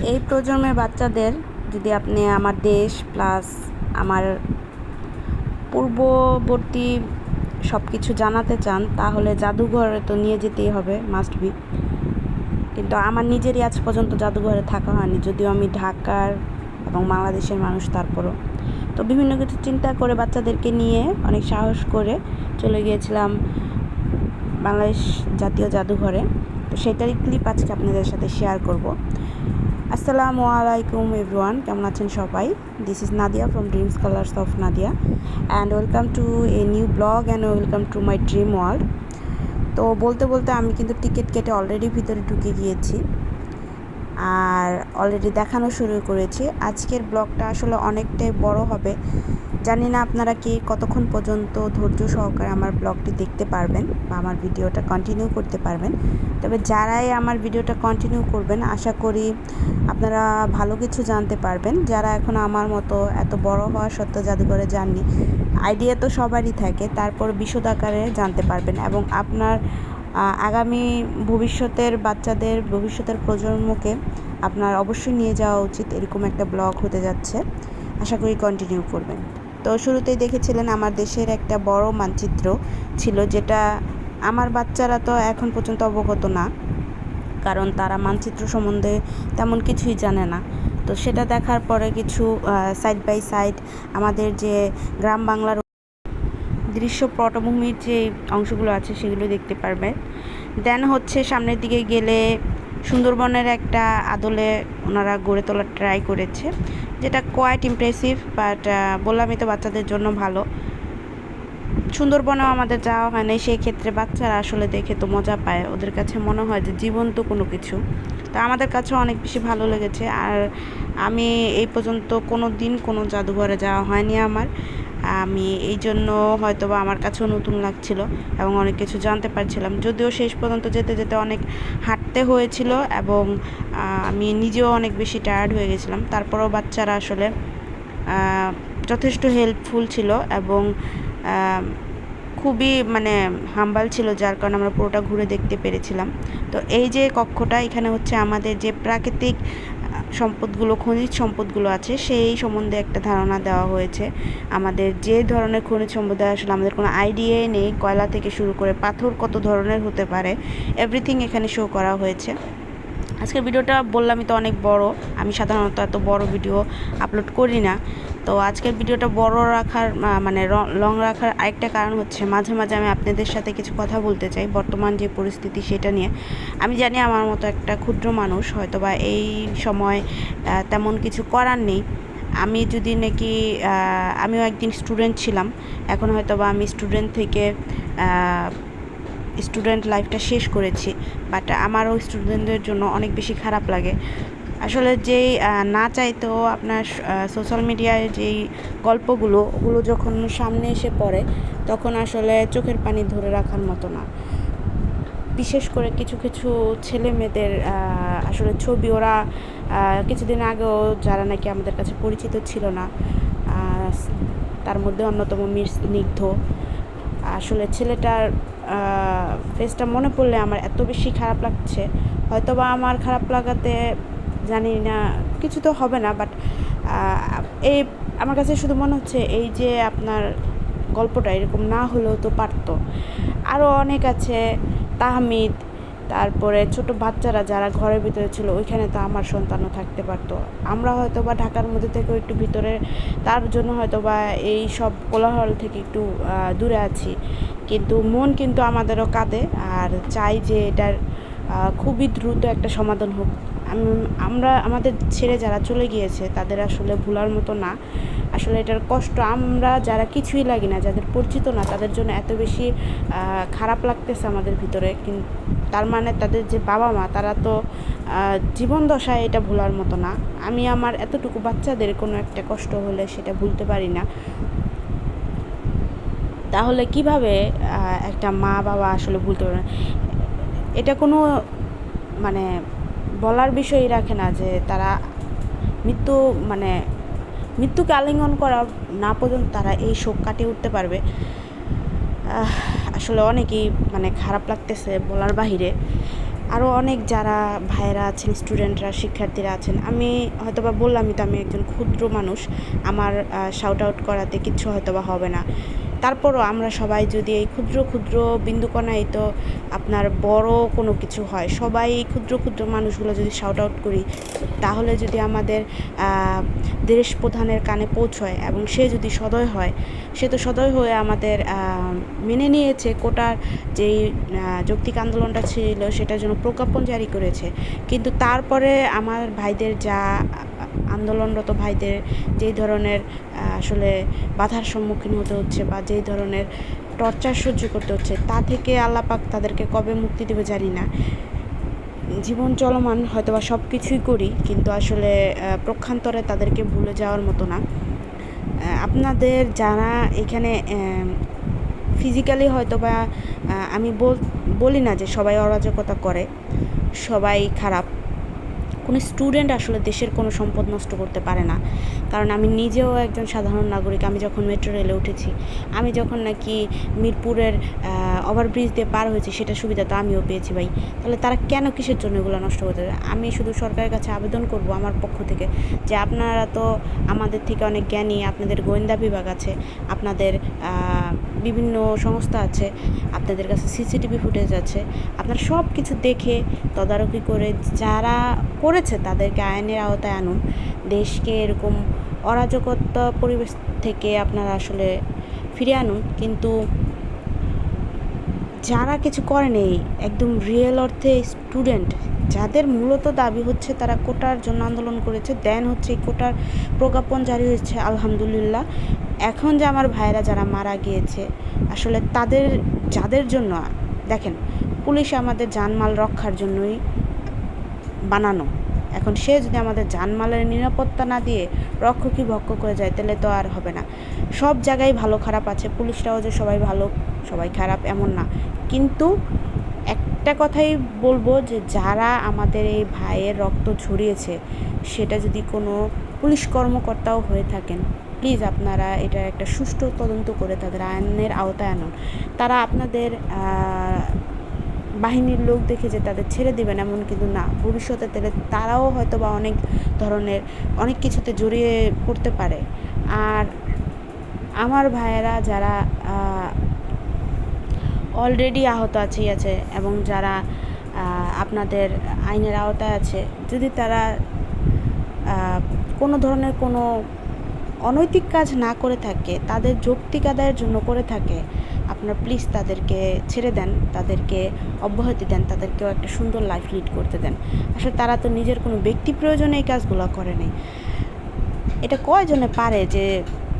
এই প্রজন্মের বাচ্চাদের যদি আপনি আমার দেশ প্লাস আমার পূর্ববর্তী সব কিছু জানাতে চান, তাহলে জাদুঘরে তো নিয়ে যেতেই হবে মাস্ট বি কিন্তু আমার নিজেরই আজ পর্যন্ত জাদুঘরে থাকা হয়নি, যদিও আমি ঢাকার এবং বাংলাদেশের মানুষ তারপরও। তো বিভিন্ন কিছু চিন্তা করে বাচ্চাদেরকে নিয়ে অনেক সাহস করে চলে গিয়েছিলাম বাংলাদেশ জাতীয় জাদুঘরে। তো সেটারই ক্লিপ আজকে আপনাদের সাথে শেয়ার করব। আসসালামু আলাইকুম এভরিওয়ান, কেমন আছেন সবাই? This is Nadia from dreams colours of Nadia and welcome to a new blog and welcome to my dream world তো বলতে বলতে আমি কিন্তু টিকিট কেটে অলরেডি ভিতরে ঢুকে গিয়েছি। আর অলরেডি দেখানো শুরু করেছি। আজকের ব্লগটা আসলে অনেকটাই বড় হবে। জানি না আপনারা কি কতক্ষণ পর্যন্ত ধৈর্য সহকারে আমার ব্লগটি দেখতে পারবেন বা আমার ভিডিওটা কন্টিনিউ করতে পারবেন। তবে যারাই আমার ভিডিওটা কন্টিনিউ করবেন, আশা করি আপনারা ভালো কিছু জানতে পারবেন। যারা এখন আমার মতো এত বড় হওয়া সত্ত্বেও জাদুঘরে যাননি আইডিয়া তো সবারই থাকে। তারপর বিশদ আকারে জানতে পারবেন এবং আপনার আগামী ভবিষ্যতের বাচ্চাদের, ভবিষ্যতের প্রজন্মকে আপনার অবশ্যই নিয়ে যাওয়া উচিত। এরকম একটা ব্লগ হতে যাচ্ছে। আশা করি কন্টিনিউ করবেন। তো শুরুতেই দেখেছিলেন আমার দেশের একটা বড় মানচিত্র ছিল যেটা আমার বাচ্চারা তো এখন পর্যন্ত অবগত না, কারণ তারা মানচিত্র সম্বন্ধে তেমন কিছুই জানে না। তো সেটা দেখার পরে কিছু সাইড বাই সাইড আমাদের যে গ্রাম বাংলার দৃশ্য পটভূমির যে অংশগুলো আছে সেগুলো দেখতে পারবে। দেন হচ্ছে সামনের দিকে গেলে সুন্দরবনের একটা আদলে ওনারা গড়ে তোলার ট্রাই করেছে। যেটা কোয়াইট ইমপ্রেসিভ বাট বললামই তো বাচ্চাদের জন্য ভালো। সুন্দরবনেও আমাদের যাওয়া হয় না সেই ক্ষেত্রে বাচ্চারা আসলে দেখে তো মজা পায়। ওদের কাছে মনে হয় যে জীবন্ত কোনো কিছু। তো আমাদের কাছেও অনেক বেশি ভালো লেগেছে। আর আমি এই পর্যন্ত কোনো দিন কোনো জাদুঘরে যাওয়া হয়নি আমার। আমি এই জন্য হয়তো বা আমার কাছেও নতুন লাগছিল এবং অনেক কিছু জানতে পারছিলাম। যদিও শেষ পর্যন্ত যেতে যেতে অনেক হাঁটতে হয়েছিল এবং আমি নিজেও অনেক বেশি টায়ার্ড হয়ে গেছিলাম। তারপরেও বাচ্চারা আসলে যথেষ্ট হেল্পফুল ছিল এবং খুবই মানে হাম্বাল ছিল, যার কারণে আমরা পুরোটা ঘুরে দেখতে পেরেছিলাম। তো এই যে কক্ষটা এখানে হচ্ছে আমাদের যে প্রাকৃতিক সম্পদগুলো, খনিজ সম্পদগুলো আছে, সেই সম্বন্ধে একটা ধারণা দেওয়া হয়েছে। আমাদের যে ধরনের খনিজ সম্পদ আসলে আমাদের কোনো আইডিয়াই নেই, কয়লা থেকে শুরু করে পাথর কত ধরনের হতে পারে এভরিথিং এখানে শো করা হয়েছে। আজকের ভিডিওটা বললামই তো অনেক বড়, আমি সাধারণত এত বড় ভিডিও আপলোড করি না। তো আজকের ভিডিওটা বড় রাখার মানে লং রাখার আরেকটা কারণ হচ্ছে মাঝে মাঝে আমি আপনাদের সাথে কিছু কথা বলতে চাই, বর্তমান যে পরিস্থিতি সেটা নিয়ে। আমি জানি আমার মতো একটা ক্ষুদ্র মানুষ হয়তো বা এই সময় তেমন কিছু করার নেই। আমি যদি নাকি আমিও একদিন স্টুডেন্ট ছিলাম, এখন হয়তো বা আমি স্টুডেন্ট থেকে স্টুডেন্ট লাইফটা শেষ করেছি বাট আমারও স্টুডেন্টদের জন্য অনেক বেশি খারাপ লাগে। আসলে যেই না চাইতেও আপনার সোশ্যাল মিডিয়ায় যেই গল্পগুলো, ওগুলো যখন সামনে এসে পড়ে, তখন আসলে চোখের পানি ধরে রাখার মতো না। বিশেষ করে কিছু কিছু ছেলে মেয়েদের আসলে ছবি ওরা কিছুদিন আগেও যারা নাকি আমাদের কাছে পরিচিত ছিল না তার মধ্যে অন্যতম মির স্নিগ্ধ আসলে ছেলেটার ফেসটা মনে পড়লে আমার এত বেশি খারাপ লাগছে। হয়তোবা আমার খারাপ লাগাতে জানি না, কিছু তো হবে না বাট এই আমার কাছে শুধু মনে হচ্ছে এই যে আপনার গল্পটা এরকম না হলেও তো পারতো। আরও অনেক আছে, তাহমিদ, তারপরে ছোট বাচ্চারা যারা ঘরের ভিতরে ছিল, ওইখানে তো আমার সন্তানও থাকতে পারতো। আমরা হয়তো বা ঢাকার মধ্যে থেকেও একটু ভিতরে, তার জন্য হয়তো বা এই সব কোলাহল থেকে একটু দূরে আছি। কিন্তু মন কিন্তু আমাদেরও কাঁদে, আর চাই যে এটার খুবই দ্রুত একটা সমাধান হোক। আমরা, আমাদের ছেড়ে যারা চলে গিয়েছে, তাদের আসলে ভুলার মতো না। আসলে এটার কষ্ট আমরা যারা কিছুই লাগি না, যাদের পরিচিত না, তাদের জন্য এত বেশি খারাপ লাগতেছে আমাদের ভিতরে। কিন্তু তার মানে তাদের যে বাবা মা তারা তো জীবন দশায় এটা ভোলার মতো না। আমি আমার এতটুকু বাচ্চাদের কোনো একটা কষ্ট হলে সেটা ভুলতে পারি না। তাহলে কীভাবে একটা মা বাবা আসলে ভুলতে পারে এটা কোনো মানে বলার বিষয়ই রাখে না যে তারা মৃত্যু মানে মৃত্যুকে আলিঙ্গন করা না পর্যন্ত তারা এই শোক কাটিয়ে উঠতে পারবে। আসলে অনেকেই মানে খারাপ লাগতেছে বলার বাহিরে। আরও অনেক যারা ভাইয়েরা আছেন, স্টুডেন্টরা, শিক্ষার্থীরা আছেন, আমি হয়তোবা বললামই তো আমি একজন ক্ষুদ্র মানুষ, আমার শাউট আউট করাতে কিচ্ছু হয়তোবা হবে না। তারপরও আমরা সবাই যদি এই ক্ষুদ্র ক্ষুদ্র বিন্দুকণাই তো আপনার বড় কোনো কিছু হয়, সবাই এই ক্ষুদ্র ক্ষুদ্র মানুষগুলো যদি শাউট আউট করি, তাহলে যদি আমাদের দেশ প্রধানের কানে পৌঁছয় এবং সে যদি সদয় হয়, সে তো সদয় হয়ে আমাদের মেনে নিয়েছে, কোটার যেই যৌক্তিক আন্দোলনটা ছিল সেটার জন্য প্রজ্ঞাপন জারি করেছে। কিন্তু তারপরে আমার ভাইদের যা আন্দোলনরত ভাইদের যেই ধরনের আসলে বাধার সম্মুখীন হতে হচ্ছে বা যেই ধরনের টর্চার সহ্য করতে হচ্ছে, তা থেকে আল্লাপাক তাদেরকে কবে মুক্তি দেবে জানি না। জীবন চলমান হয়তো বা সব কিছুই করি, কিন্তু আসলে প্রক্ষান্তরে তাদেরকে ভুলে যাওয়ার মতো না। আপনাদের যারা এখানে ফিজিক্যালি হয়তো বা আমি বলি না যে সবাই অরাজকতা করে, সবাই খারাপ। কোনো স্টুডেন্ট আসলে দেশের কোনো সম্পদ নষ্ট করতে পারে না। কারণ আমি নিজেও একজন সাধারণ নাগরিক, আমি যখন মেট্রো রেলে উঠেছি, আমি যখন নাকি মিরপুরের ওভারব্রিজ দিয়ে পার হয়েছি, সেটা সুবিধা তো আমিও পেয়েছি ভাই। তাহলে তারা কেন কিসের জন্য এগুলো নষ্ট করতে পারে? আমি শুধু সরকারের কাছে আবেদন করব আমার পক্ষ থেকে যে আপনারা তো আমাদের থেকে অনেক জ্ঞানী, আপনাদের গোয়েন্দা বিভাগ আছে, আপনাদের বিভিন্ন সংস্থা আছে, আপনাদের কাছে সিসিটিভি ফুটেজ আছে, আপনারা সব কিছু দেখে তদারকি করে যারা করেছে তাদেরকে আইনের আওতায় আনুন। দেশকে এরকম অরাজকতা পরিবেশ থেকে আপনারা আসলে ফিরে আনুন। কিন্তু যারা কিছু করেনি, একদম রিয়েল অর্থে স্টুডেন্ট যাদের মূলত দাবি হচ্ছে তারা কোটার জন্য আন্দোলন করেছে দেন হচ্ছে কোটার প্রজ্ঞাপন জারি হয়েছে, আলহামদুলিল্লাহ। এখন যে আমার ভাইরা যারা মারা গিয়েছে, আসলে তাদের, যাদের জন্য, দেখেন, পুলিশ আমাদের জানমাল রক্ষার জন্যই বানানো। এখন সে যদি আমাদের জানমালের নিরাপত্তা না দিয়ে রক্ষকই ভক্ষ করে যায়, তাহলে তো আর হবে না। সব জায়গায় ভালো খারাপ আছে, পুলিশরাও যে সবাই ভালো, সবাই খারাপ এমন না। কিন্তু একটা কথাই বলব যে যারা আমাদের এই ভাইয়ের রক্ত ঝরিয়েছে, সেটা যদি কোনো পুলিশ কর্মকর্তাও হয়ে থাকেন, প্লিজ আপনারা এটা একটা সুষ্ঠু তদন্ত করে তাদের আইনের আওতায় আনুন। তারা আপনাদের বাহিনীর লোক দেখে যে তাদের ছেড়ে দেবেন এমন কিন্তু না। ভবিষ্যতে তাহলে তারাও হয়তো বা অনেক ধরনের অনেক কিছুতে জড়িয়ে পড়তে পারে। আর আমার ভাইয়েরা যারা অলরেডি আহত আছেই আছে এবং যারা আপনাদের আইনের আওতায় আছে, যদি তারা কোনো ধরনের কোনো অনৈতিক কাজ না করে থাকে, তাদের যৌক্তিক আদায়ের জন্য করে থাকে আপনার প্লিজ তাদেরকে ছেড়ে দেন, তাদেরকে অব্যাহতি দেন, তাদেরকেও একটা সুন্দর লাইফ লিড করতে দেন। আসলে তারা তো নিজের কোনো ব্যক্তি প্রয়োজনে এই কাজগুলো করে নেই। এটা কয়জনে পারে যে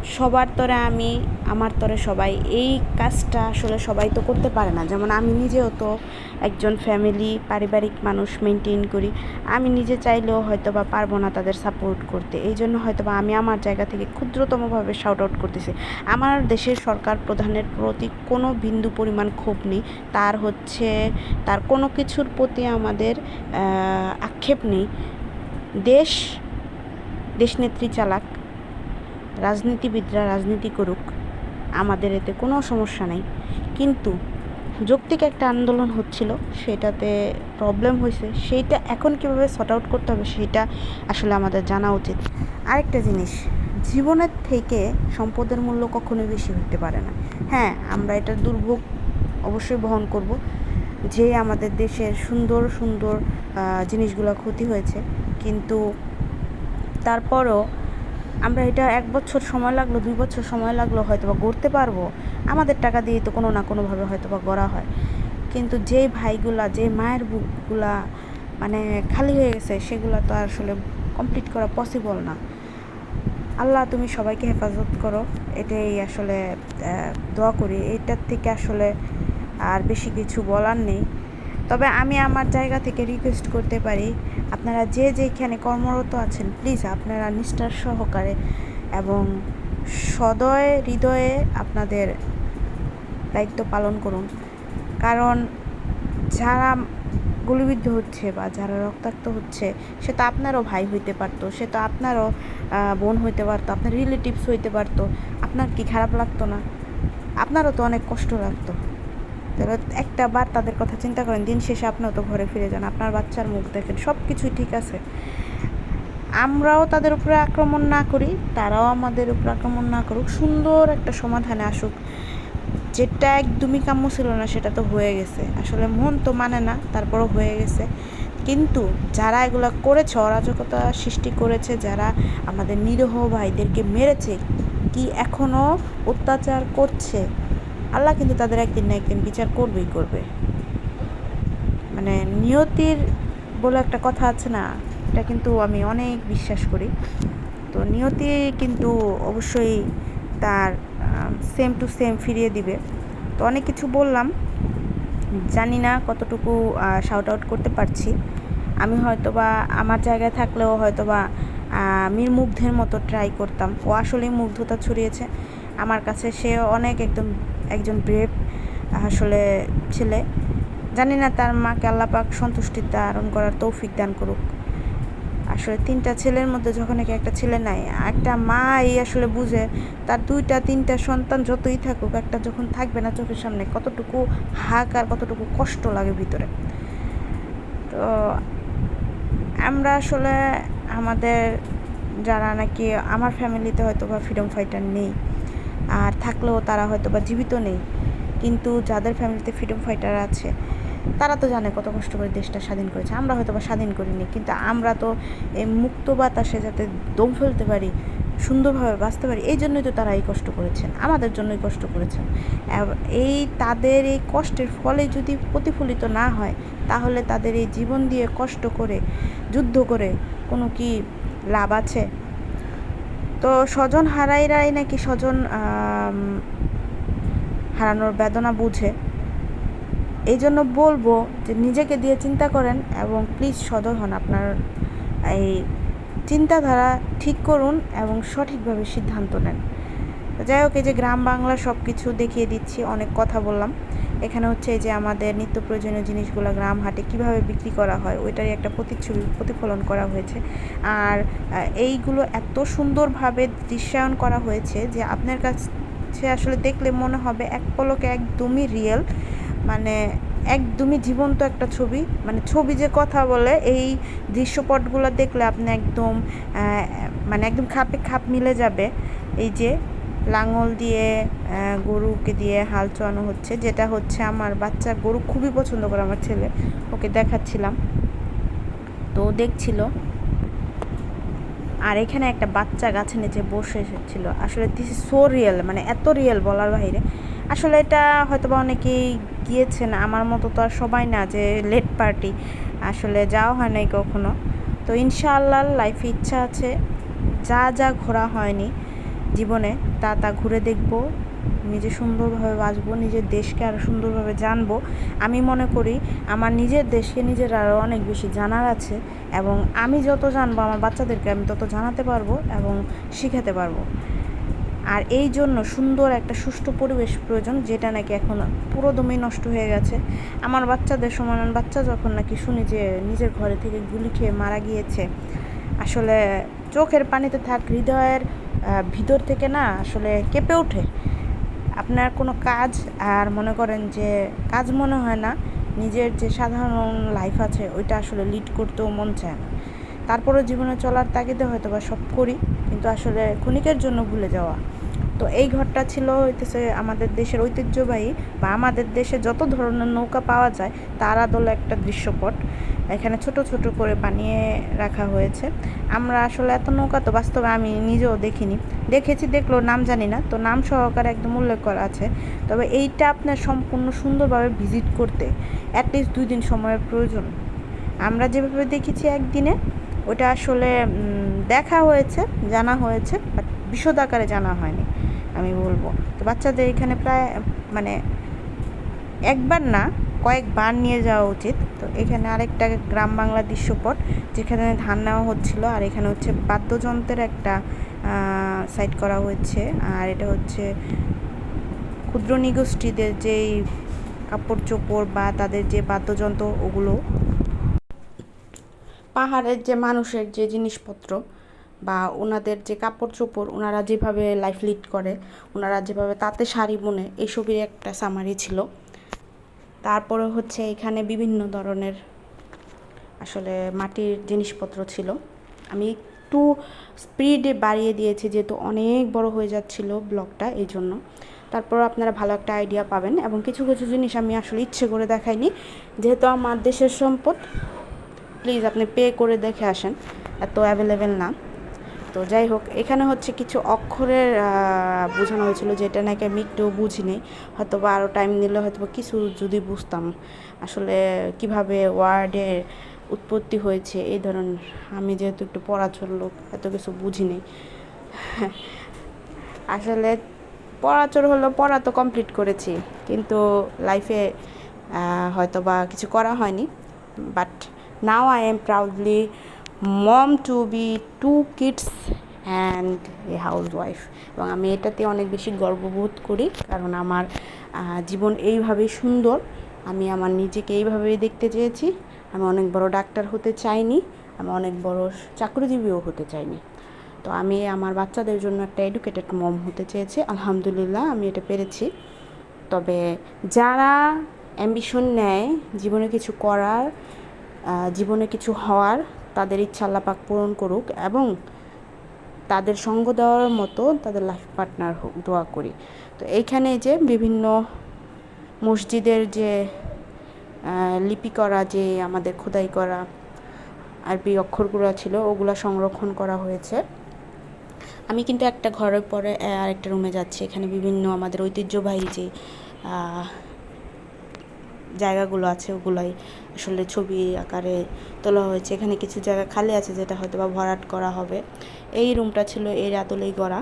সবার তরে আমি, আমার তরে সবাই। এই কাজটা আসলে সবাই তো করতে পারে না। যেমন আমি নিজেও তো একজন ফ্যামিলি পারিবারিক মানুষ মেনটেন করি। আমি নিজে চাইলেও হয়তো বা পারব না তাদের সাপোর্ট করতে। এই জন্য হয়তো বা আমি আমার জায়গা থেকে ক্ষুদ্রতমভাবে শাউট আউট করতেছি। আমার দেশের সরকার প্রধানের প্রতি কোনো বিন্দু পরিমাণ ক্ষোভ নেই। তার হচ্ছে, তার কোনো কিছুর প্রতি আমাদের আক্ষেপ নেই। দেশ দেশনেত্রী চালাক। রাজনীতিবিদরা রাজনীতি করুক, আমাদের এতে কোনো সমস্যা নেই। কিন্তু যৌক্তিক একটা আন্দোলন হচ্ছিল, সেটাতে প্রবলেম হয়েছে। সেইটা এখন কীভাবে শর্ট আউট করতে হবে, সেটা আসলে আমাদের জানা উচিত। আরেকটা জিনিস, জীবনের থেকে সম্পদের মূল্য কখনোই বেশি হতে পারে না। হ্যাঁ আমরা এটা দুর্ভোগ অবশ্যই বহন করব, যে আমাদের দেশের সুন্দর সুন্দর জিনিসগুলো ক্ষতি হয়েছে। কিন্তু তারপরও আমরা এটা এক বছর সময় লাগল, দুই বছর সময় লাগল হয়তো বা গড়তে পারব। আমাদের টাকা দিয়ে তো কোনো না কোনোভাবে হয়তো বা গড়া হয়। কিন্তু যেই ভাইগুলা যে মায়ের বুকগুলা মানে খালি হয়ে গেছে, সেগুলো তো আসলে কমপ্লিট করা পসিবল না। আল্লাহ তুমি সবাইকে হেফাজত করো, এটাই আসলে দোয়া করি। এটার থেকে আসলে আর বেশি কিছু বলার নেই। তবে আমি আমার জায়গা থেকে রিকোয়েস্ট করতে পারি আপনারা যে যেখানে কর্মরত আছেন প্লিজ আপনারা নিষ্ঠার সহকারে এবং সদয় হৃদয়ে আপনাদের দায়িত্ব পালন করুন। কারণ যারা গুলিবিদ্ধ হচ্ছে বা যারা রক্তাক্ত হচ্ছে, সে তো আপনারও ভাই হইতে পারতো, সে তো আপনারও বোন হইতে পারতো, আপনার রিলেটিভস হইতে পারতো, আপনার কি খারাপ লাগতো না? আপনারও তো অনেক কষ্ট লাগতো। তাহলে একটা বার তাদের কথা চিন্তা করেন, দিন শেষে আপনিও তো ঘরে ফিরে যান, আপনার বাচ্চার মুখ দেখেন সব কিছুই ঠিক আছে। আমরাও তাদের উপরে আক্রমণ না করি, তারাও আমাদের উপরে আক্রমণ না করুক, সুন্দর একটা সমাধানে আসুক। যেটা একদমই কাম্য ছিল না, সেটা তো হয়ে গেছে। আসলে মন তো মানে না, তারপরও হয়ে গেছে। কিন্তু যারা এগুলো করেছে, অরাজকতা সৃষ্টি করেছে, যারা আমাদের নিরীহ ভাইদেরকে মেরেছে, কি এখনও অত্যাচার করছে? আল্লাহ কিন্তু তাদের একদিন না একদিন বিচার করবেই করবে। মানে নিয়তির বলে একটা কথা আছে না, এটা কিন্তু আমি অনেক বিশ্বাস করি। তো নিয়তি কিন্তু অবশ্যই তার সেম টু সেম ফিরিয়ে দিবে। তো অনেক কিছু বললাম, জানি না কতটুকু শাউট আউট করতে পারছি। আমি হয়তোবা আমার জায়গায় থাকলেও হয়তো বা আমির মুগ্ধের মতো ট্রাই করতাম। ও আসলেই মুগ্ধতা ছড়িয়েছে। আমার কাছে সে অনেক একদম, একজন ব্রেভ আসলে ছেলে। জানি না তার মাকে আল্লাপাক সন্তুষ্টি ধারণ করার তৌফিক দান করুক। আসলে তিনটা ছেলের মধ্যে যখন একে একটা ছেলে নাই, একটা মা এই আসলে বুঝে তার দুইটা, তিনটা সন্তান যতই থাকুক, একটা যখন থাকবে না চোখের সামনে, কতটুকু হাক আর কতটুকু কষ্ট লাগে ভিতরে। তো আমরা আসলে আমাদের, যারা নাকি আমার ফ্যামিলিতে হয়তো বা ফ্রিডম ফাইটার নেই আর থাকলেও তারা হয়তো বা জীবিত নেই। কিন্তু যাদের ফ্যামিলিতে ফ্রিডম ফাইটার আছে, তারা তো জানে কত কষ্ট করে দেশটা স্বাধীন করেছে। আমরা হয়তো বা স্বাধীন করিনি, কিন্তু আমরা তো এই মুক্ত বাতাসে যাতে দম ফেলতে পারি, সুন্দরভাবে বাঁচতে পারি, এই জন্যই তো তারা এই কষ্ট করেছেন। আমাদের জন্যই কষ্ট করেছেন। এই তাদের এই কষ্টের ফলে যদি প্রতিফলিত না হয়, তাহলে তাদের এই জীবন দিয়ে কষ্ট করে, যুদ্ধ করে কোনো কি লাভ আছে? তো স্বজন হারাইরাই নাকি স্বজন হারানোর বেদনা বুঝে। এই জন্য বলব যে নিজেকে দিয়ে চিন্তা করেন এবং প্লিজ সদয় হন আপনার এই চিন্তাধারা ঠিক করুন এবং সঠিকভাবে সিদ্ধান্ত নেন। যাই হোক, এই যে গ্রাম বাংলা সব কিছু দেখিয়ে দিচ্ছি, অনেক কথা বললাম। এখানে হচ্ছে যে আমাদের নিত্য প্রয়োজনীয় জিনিসগুলো গ্রাম হাটে কীভাবে বিক্রি করা হয়, ওইটারই একটা প্রতিচ্ছবি, প্রতিফলন করা হয়েছে। আর এইগুলো এত সুন্দরভাবে দৃশ্যায়ন করা হয়েছে যে আপনার কাছে আসলে দেখলে মনে হবে এক পলকে একদমই রিয়েল মানে একদমই জীবন্ত একটা ছবি। মানে ছবি যে কথা বলে, এই দৃশ্যপটগুলো দেখলে আপনি একদম মানে একদম খাপে খাপ মিলে যাবে। এই যে লাঙল দিয়ে গরুকে দিয়ে হাল চড়ানো হচ্ছে। যেটা হচ্ছে আমার বাচ্চা গরু খুবই পছন্দ করে আমার ছেলে। ওকে দেখাচ্ছিলাম। তো দেখছিল। আর এখানে একটা বাচ্চা গাছে নিচে বসে এসেছিল। আসলে দিস ইজ সো রিয়েল মানে এত রিয়েল বলার বাইরে আসলে এটা হয়তো বা অনেকেই গিয়েছেন। আমার মতো তো আর সবাই না যে লেট পার্টি আসলে যাওয়া হয় নাই কখনো। তো ইনশাআল্লাহ লাইফে ইচ্ছা আছে। যা যা ঘোরা হয়নি জীবনে, তা তা ঘুরে দেখব, নিজে সুন্দরভাবে বাঁচব, নিজের দেশকে আরও সুন্দরভাবে জানব। আমি মনে করি, আমার নিজের দেশকে নিজের আরও অনেক বেশি জানার আছে এবং আমি যত জানব, আমার বাচ্চাদেরকে আমি তত জানাতে পারব এবং শিখাতে পারব। আর এই জন্য সুন্দর একটা সুষ্ঠু পরিবেশ প্রয়োজন, যেটা নাকি এখন পুরোদমই নষ্ট হয়ে গেছে। আমার বাচ্চাদের সমান বাচ্চা যখন নাকি শুনি যে নিজের ঘরে থেকে গুলি খেয়ে মারা গিয়েছে, আসলে চোখের পানিতে থাক, হৃদয়ের ভিতর থেকে না আসলে কেঁপে ওঠে। আপনার কোনো কাজ আর মনে করেন যে কাজ মনে হয় না, নিজের যে সাধারণ লাইফ আছে ওইটা আসলে লিড করতেও মন চায় না। তারপরে জীবনে চলার তাগিদে হয়তো বা সব করি, কিন্তু আসলে ক্ষণিকের জন্য ভুলে যাওয়া। তো এই ঘরটা ছিল হইতেছে আমাদের দেশের ঐতিহ্যবাহী বা আমাদের দেশে যত ধরনের নৌকা পাওয়া যায়, তার আদলে একটা দৃশ্যপট। এখানে ছোট ছোট করে বানিয়ে রাখা হয়েছে। আমরা আসলে এত নৌকা তো বাস্তবে আমি নিজেও দেখিনি। দেখেছি দেখল নাম জানি না। তো নাম সহকারে একদম উল্লেখ করা আছে। তবে এইটা আপনার সম্পূর্ণ সুন্দরভাবে ভিজিট করতে অ্যাটলিস্ট দুই দিন সময়ের প্রয়োজন। আমরা যেভাবে দেখেছি একদিনে, ওটা আসলে দেখা হয়েছে, জানা হয়েছে বাট বিশদ আকারে জানা হয়নি, আমি বলব। তো বাচ্চাদের এখানে প্রায় মানে একবার না কয়েকবার নিয়ে যাওয়া উচিত। তো এখানে আরেকটা গ্রাম বাংলা দৃশ্যপট যেখানে ধান নেওয়া হচ্ছিল, আর এখানে হচ্ছে বাদ্যযন্ত্রের একটা সাইট করা হয়েছে। আর এটা হচ্ছে ক্ষুদ্র নিগোষ্ঠীদের যেই কাপড় চোপড় বা তাদের যে বাদ্যযন্ত্র, ওগুলো। পাহাড়ের যে মানুষের যে জিনিসপত্র বা ওনাদের যে কাপড় চোপড় ওনারা যেভাবে লাইফ লিড করে, ওনারা যেভাবে তাতে শাড়ি বুনে এইসবের একটা সামারি ছিল। তারপরে হচ্ছে এখানে বিভিন্ন ধরনের আসলে মাটির জিনিসপত্র ছিল। আমি একটু স্পিডে বাড়িয়ে দিয়েছি যেহেতু অনেক বড় হয়ে যাচ্ছিল ব্লগটা এই জন্য। তারপর আপনারা ভালো একটা আইডিয়া পাবেন এবং কিছু কিছু জিনিস আমি আসলে ইচ্ছে করে দেখাইনি। যেহেতু আমার দেশের সম্পদ প্লিজ আপনি পে করে দেখে আসেন। এত অ্যাভেলেবেল না। তো যাই হোক, এখানে হচ্ছে কিছু অক্ষরের বোঝানো হয়েছিল যেটা নাকি আমি একটু বুঝিনি। হয়তো বা আরও টাইম নিলে হয়তো বা কিছু যদি বুঝতাম। আসলে কীভাবে ওয়ার্ডের উৎপত্তি হয়েছে এই ধরনের, আমি যেহেতু একটু পড়াচোর লোক, এত কিছু বুঝিনি। আসলে পড়াচোর হলো, পড়া তো কমপ্লিট করেছি, কিন্তু লাইফে হয়তো বা কিছু করা হয়নি। But now I am proudly mom to be two kids and a housewife এবং আমি এটাতে অনেক বেশি গর্ববোধ করি, কারণ আমার জীবন এইভাবেই সুন্দর। আমি আমার নিজেকে এইভাবেই দেখতে চেয়েছি। আমি অনেক বড় ডাক্তার হতে চাইনি, আমি অনেক বড় চাকরিজীবীও হতে চাইনি। তো আমি আমার বাচ্চাদের জন্য একটা এডুকেটেড মম হতে চেয়েছি। আলহামদুলিল্লাহ, আমি এটা পেরেছি। তবে যারা অ্যাম্বিশন নেয়, জীবনে কিছু করার জীবনে কিছু হওয়ার তাদের ইচ্ছা আল্লাপাক পূরণ করুক এবং তাদের সঙ্গ দেওয়ার মতো তাদের লাইফ পার্টনার হোক, দোয়া করি। তো এইখানে যে বিভিন্ন মসজিদের যে লিপি করা, যে আমাদের খোদাই করা আরবি অক্ষরগুলো ছিল, ওগুলো সংরক্ষণ করা হয়েছে। আমি কিন্তু একটা ঘরের পরে আরেকটা রুমে যাচ্ছি। এখানে বিভিন্ন আমাদের ঐতিহ্যবাহী যে জায়গাগুলো আছে, ওগুলাই আসলে ছবি আকারে তোলা হয়েছে। এখানে কিছু জায়গা খালি আছে যেটা হয়তো বা ভরাট করা হবে। এই রুমটা ছিল এর আদলেই গড়া।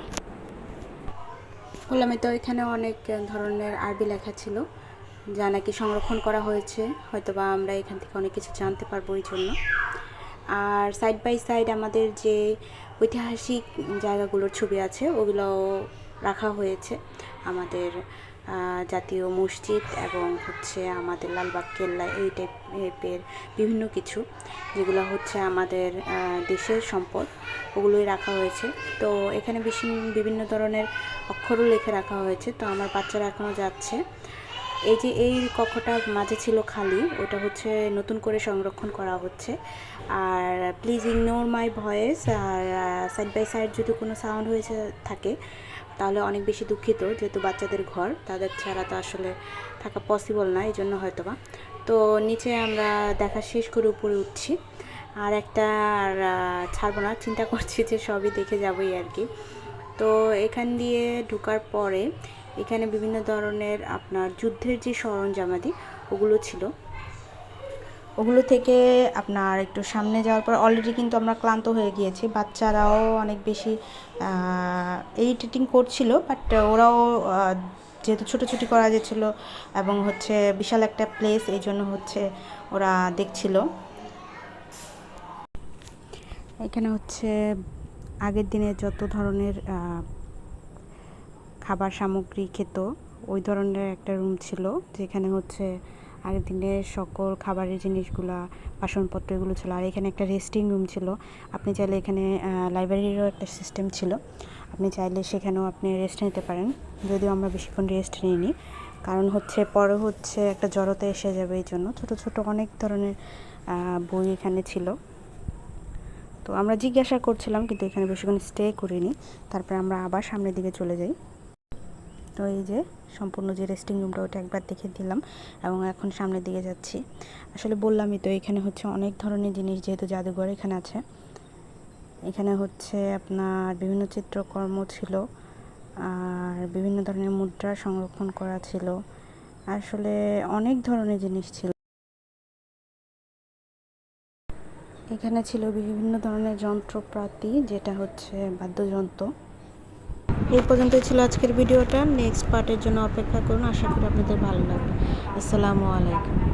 বললাম তো এখানে অনেক ধরনের আরবি লেখা ছিল, যা নাকি সংরক্ষণ করা হয়েছে। হয়তো বা আমরা এখান থেকে অনেক কিছু জানতে পারব এই জন্য। আর সাইড বাই সাইড আমাদের যে ঐতিহাসিক জায়গাগুলোর ছবি আছে ওগুলো রাখা হয়েছে আমাদের জাতীয় মসজিদ এবং হচ্ছে আমাদের লালবাগ, কেল্লা এই টাইপের বিভিন্ন কিছু, যেগুলো হচ্ছে আমাদের দেশের সম্পদ, ওগুলোই রাখা হয়েছে। তো এখানে বেশি বিভিন্ন ধরনের অক্ষরও লিখে রাখা হয়েছে। তো আমার বাচ্চারা এখনও যাচ্ছে। এই যে এই কক্ষটা মাঝে ছিল খালি, ওটা হচ্ছে নতুন করে সংরক্ষণ করা হচ্ছে। আর প্লিজ ইগনোর মাই ভয়েস আর সাইড বাই সাইড যদি কোনো সাউন্ড হয়েছে, থাকে তাহলে অনেক বেশি দুঃখিত যেহেতু বাচ্চাদের ঘর, তাদের ছাড়া তো আসলে থাকা পসিবল না এই জন্য হয়তো বা তো নিচে আমরা দেখা শেষ করে উপরে উঠছি। আর একটা আর ছাড়বো না, চিন্তা করছি যে সবই দেখে যাবোই আর কি। তো এখান দিয়ে ঢুকার পরে এখানে বিভিন্ন ধরনের আপনার যুদ্ধের যে সরঞ্জামাদি, ওগুলো ছিল। ওগুলো থেকে আপনার একটু সামনে যাওয়ার পর অলরেডি কিন্তু আমরা ক্লান্ত হয়ে গিয়েছি। বাচ্চারাও অনেক বেশি ট্রিটিং করছিল বাট ওরাও যেহেতু ছোটোছুটি করা যাচ্ছিল এবং হচ্ছে বিশাল একটা প্লেস এই জন্য হচ্ছে ওরা দেখছিল। এখানে হচ্ছে আগের দিনে যত ধরনের খাবার সামগ্রী খেত, ওই ধরনের একটা রুম ছিল, যেখানে হচ্ছে আগের দিনের সকল খাবারের জিনিসগুলা বাসনপত্র এগুলো ছিল। আর এখানে একটা রেস্টিং রুম ছিল। আপনি চাইলে এখানে লাইব্রেরিরও একটা সিস্টেম ছিল। আপনি চাইলে সেখানেও আপনি রেস্ট নিতে পারেন। যদিও আমরা বেশিক্ষণ রেস্ট নিইনি। কারণ হচ্ছে, পরে হচ্ছে একটা জড়তা এসে যাবে এই জন্য। ছোটো ছোটো অনেক ধরনের বই এখানে ছিল। তো আমরা জিজ্ঞাসা করছিলাম, কিন্তু এখানে বেশিক্ষণ স্টে করিনি। তারপরে আমরা আবার সামনের দিকে চলে যাই। এই যে সম্পূর্ণ যে রেস্টিং রুমটা ওটা একবার দেখে দিলাম এবং এখন সামনের দিকে যাচ্ছি। আসলে বললামই তো, এখানে হচ্ছে অনেক ধরনের জিনিস যেহেতু জাদুঘর এখানে আছে। এখানে হচ্ছে আপনার বিভিন্ন চিত্রকর্ম ছিল, আর বিভিন্ন ধরনের মুদ্রা সংরক্ষণ করা ছিল। আসলে অনেক ধরনের জিনিস ছিল। এখানে ছিল বিভিন্ন ধরনের যন্ত্রপাতি, যেটা হচ্ছে বাদ্যযন্ত্র। এই পর্যন্তই ছিল আজকের ভিডিওটা। নেক্সট পার্টের জন্য অপেক্ষা করুন। আশা করি আপনাদের ভালো লাগবে। আসসালামু আলাইকুম।